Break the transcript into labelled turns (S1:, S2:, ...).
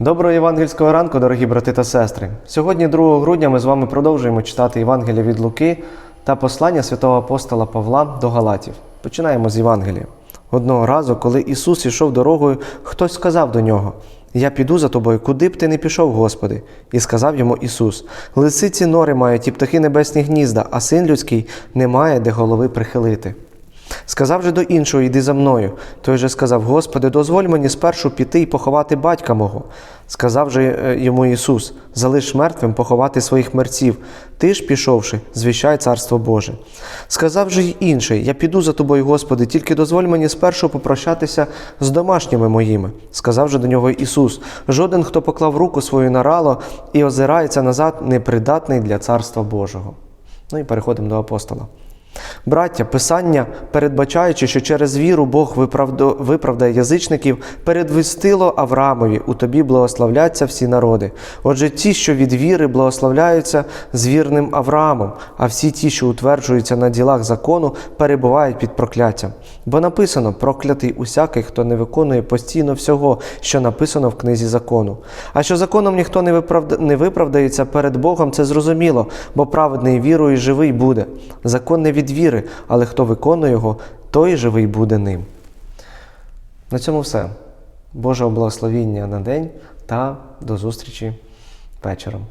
S1: Доброго євангельського ранку, дорогі брати та сестри. Сьогодні, 2 грудня, ми з вами продовжуємо читати Євангелія від Луки та послання святого апостола Павла до Галатів. Починаємо з Євангелія. Одного разу, коли Ісус ішов дорогою, хтось сказав до нього: Я піду за тобою, куди б ти не пішов, Господи. І сказав йому Ісус: Лисиці нори мають і птахи небесні гнізда, а син людський не має де голови прихилити. Сказав же до іншого, йди за мною. Той же сказав: Господи, дозволь мені спершу піти і поховати батька мого. Сказав же е, йому Ісус: Залиш мертвим поховати своїх мерців. Ти ж, пішовши, звіщай царство Боже. Сказав же й інший: Я піду за тобою, Господи, тільки дозволь мені спершу попрощатися з домашніми моїми. Сказав же до нього Ісус: Жоден, хто поклав руку свою на рало і озирається назад, непридатний для царства Божого. Ну і переходимо до апостола. Браття, Писання, передбачаючи, що через віру Бог виправдає язичників, передвістило Авраамові, у тобі благословляться всі народи. Отже, ті, що від віри благословляються з вірним Авраамом, а всі ті, що утверджуються на ділах закону, перебувають під прокляттям. Бо написано: проклятий усякий, хто не виконує постійно всього, що написано в книзі закону. А що законом ніхто не, виправда... не виправдається перед Богом, це зрозуміло, бо праведний вірою живий буде. Закон не від віри, але хто виконує його, той живий буде ним. На цьому все. Божого благословіння на день та до зустрічі вечором.